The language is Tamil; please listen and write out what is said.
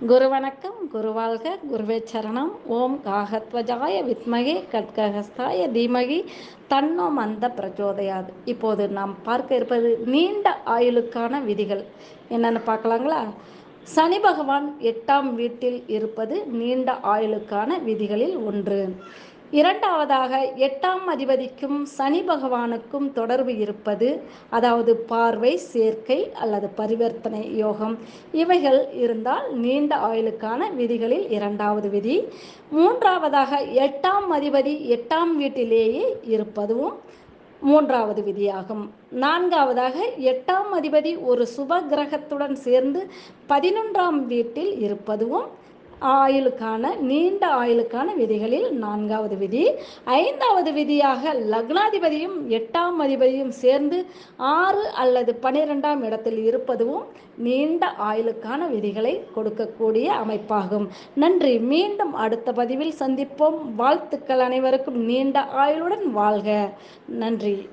குரு வணக்கம் குருவாழ்க குருவே சரணம் ஓம் காகத்வஜாய வித்மகே கட்கஹஸ்தாய தீமகி தன்னோ மந்த பிரச்சோதயாது. இப்போது நாம் பார்க்க இருப்பது நீண்ட ஆயுளுக்கான விதிகள். என்னென்னு பார்க்கலாங்களா? சனி பகவான் எட்டாம் வீட்டில் இருப்பது நீண்ட ஆயுளுக்கான விதிகளில் ஒன்று. இரண்டாவதாக எட்டாம் அதிபதிக்கும் சனி பகவானுக்கும் தொடர்பு இருப்பது அதாவது பார்வை சேர்க்கை அல்லது பரிவர்த்தனை யோகம். இவைகள் இருந்தால் நீண்ட ஆயுளுக்கான விதிகளில் இரண்டாவது விதி. மூன்றாவதாக எட்டாம் அதிபதி எட்டாம் வீட்டிலேயே இருப்பதும் மூன்றாவது விதியாகும். நான்காவதாக எட்டாம் அதிபதி ஒரு சுப கிரகத்துடன் சேர்ந்து பதினொன்றாம் வீட்டில் இருப்பதும் ஆயுளுக்கான நீண்ட ஆயுளுக்கான விதிகளில் நான்காவது விதி. ஐந்தாவது விதியாக லக்னாதிபதியும் எட்டாம் அதிபதியும் சேர்ந்து ஆறு அல்லது பனிரெண்டாம் இடத்தில் இருப்பதும் நீண்ட ஆயுளுக்கான விதிகளை கொடுக்கக்கூடிய அமைப்பாகும். நன்றி. மீண்டும் அடுத்த பதிவில் சந்திப்போம். வாழ்த்துக்கள் அனைவருக்கும். நீண்ட ஆயுளுடன் வாழ்க. நன்றி.